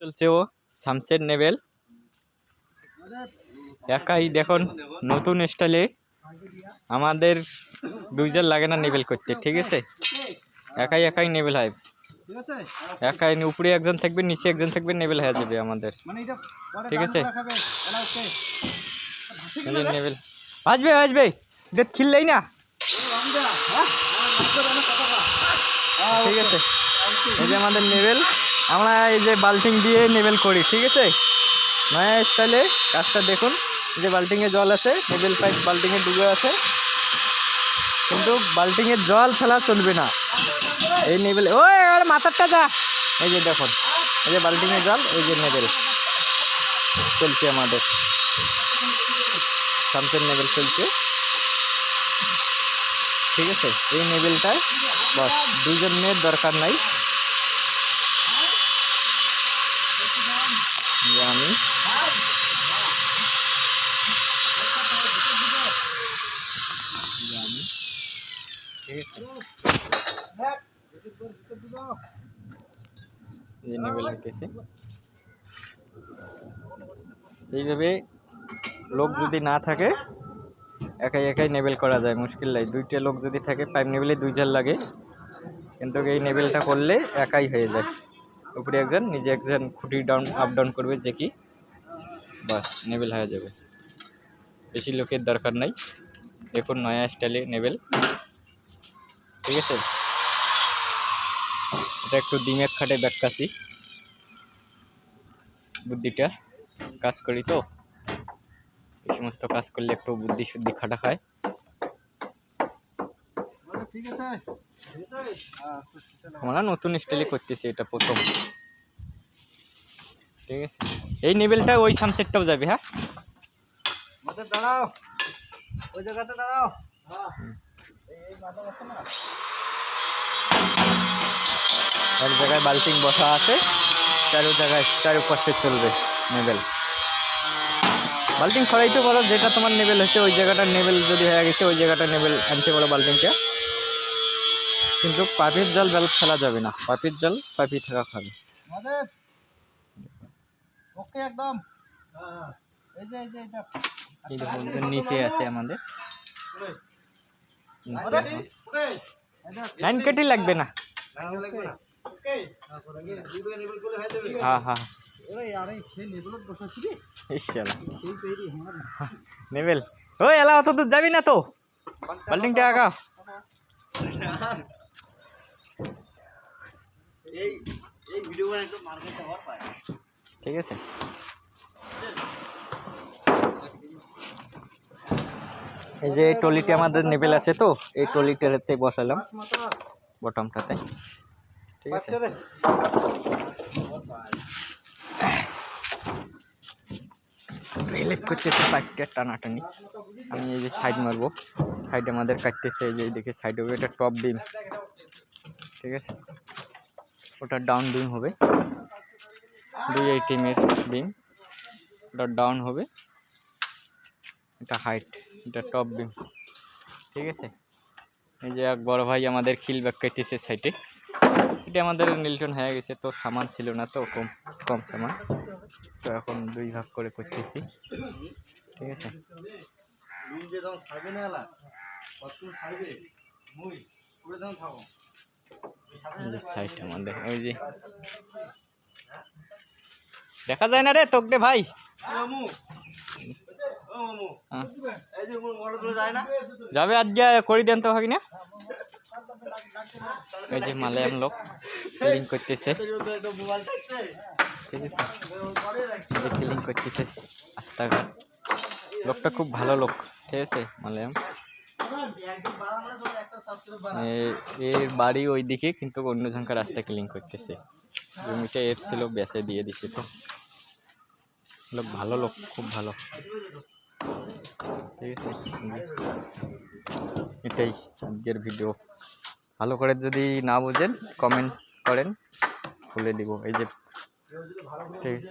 চলছে ও, শামসের নেবেল। একাই দেখুন, নতুন স্টাইলে আমাদের দুইজন লাগে না নেবেল করতে, ঠিক আছে? একাই একাই নেবেল হয়। একাই উপরে একজন থাকবে, নিচে একজন থাকবে, নেবেল হয়ে যাবে আমাদের। ঠিক আছে? নেবেল। আসবে আসবে। ডেট খিললেই না। ঠিক আছে? এই যে আমাদের নেবেল। আমরা এই যে বাল্টিং দিয়ে নেবেল করি, ঠিক আছে? নয়া স্টাইলে কাজটা দেখুন যে বাল্টিংয়ে জল আছে, নেবেল পাইপ বাল্টিংয়ে ডুবে আছে। কিন্তু বাল্টিংয়ে জল ফেলা চলবে না। এই নেবেল, ওই আর মাথারটা যা এই যে দেখুন, এই যে বাল্টিংয়ে জল, এই যে নেবেল। চলছে আমাদের। সামসের নেবেল চলছে। ঠিক আছে? এই নেবেলটায় বস দুজন মেয়ের দরকার নাই যে আমি যে আমি এইভাবে লোক যদি না থাকে, একাই একাই নেবেল করা যায়, মুশকিল নাই। দুইটা লোক যদি থাকে, পাইপ নেবেলে দুইজন লাগে। কিন্তু এই নেবেলটা করলে একাই হয়ে যায়। উপরে একজন নিজে একজন খুঁটি ডাউন আপ ডাউন করবে, যে কি? বাস, নেবেল হয়ে যাবে। বেশি লোকের দরকার নাই। দেখুন নয়া স্টাইলে নেবেল। ঠিক আছে? এটা একটু দিমেক খাটে ব্যাক্কাসি বুদ্ধিটা কাজ করি তো। এই সমস্ত কাজ করলে একটু বুদ্ধি শুদ্ধি খাটা খায়। আমরা নতুন স্টাইলে করতেছি এটা প্রথম। ঠিক আছে? এই নেবেলটা ওই সানসেটটাও যাবে হ্যাঁ? দাঁড়াও। ওই জায়গাতে দাঁড়াও। এক জায়গায় বাল্টিং বসা আছে চারো জায়গায় চারোপাশে চলবে নেবেল। বাল্টিং সরাইতে বলো যেটা তোমার নেবেল হচ্ছে ওই জায়গাটা নেবেল যদি হয়ে গেছে ওই জায়গাটা নেবেল আনতে বলো বাল্টিংটা। কিন্তু পাপির জল বেল ফেলা যাবে না পাইপের জল পাইপই থাকা খাবে। ওকে একদম। এই যে এই যে নিচে আছে আমাদের। লাইন কেটে লাগবে না হ্যাঁ হ্যাঁ ইশালা নেবেল ওই এলা অত দূর যাবি না তো বাল্টিংটা আগা এই এই ভিডিও বানাই তো মার্কেট হওয়ার পায় ঠিক আছে এই যে এই টলিটি আমাদের নেবেল আছে তো এই টলিটাতে বসালাম বটমটাতে। ঠিক আছে? রিলেট করতেছে পাইপটা টানাটানি। আমি এই যে সাইড মারবো। সাইড আমাদের কাটতেছে এই যে দেখে সাইড হবে এটা টপ বিম ঠিক আছে? ওটা ডাউন বিম হবে। দুই এই টিমের বিম ওটা ডাউন হবে। এটা হাইট এটা টপ বিম ঠিক আছে? এই যে এক বড় ভাই আমাদের খিল ব্যাগ কেটেছে সাইটে এটা আমাদের নীলটন হয়ে গেছে, তো সামান ছিল না তো, কম কম সামান। তো এখন দুই ভাগ করে করতেছি। ঠিক আছে? সাইড আমাদের, ওই যে। দেখা যায় না রে তোক ভাই। যাবে আজকে করে দেন তো ভাগিনা। এই যে মালায়াম লোক ফিলিং করতেছে। ঠিক আছে? যে করতেছে রাস্তাঘাট। লোকটা খুব ভালো লোক, ঠিক আছে, মালায়াম। এর বাড়ি ওই দিকে কিন্তু অন্য জনকার রাস্তা ক্লিন করতেছে। জমিটা এর ছিল, বেচে দিয়ে দিছে তো। লোক ভালো লোক, খুব ভালো। ঠিক আছে? এটাই আজকের ভিডিও ভালো করে যদি না বোঝেন কমেন্ট করেন, খুলে দিব। এই যে, ঠিক আছে?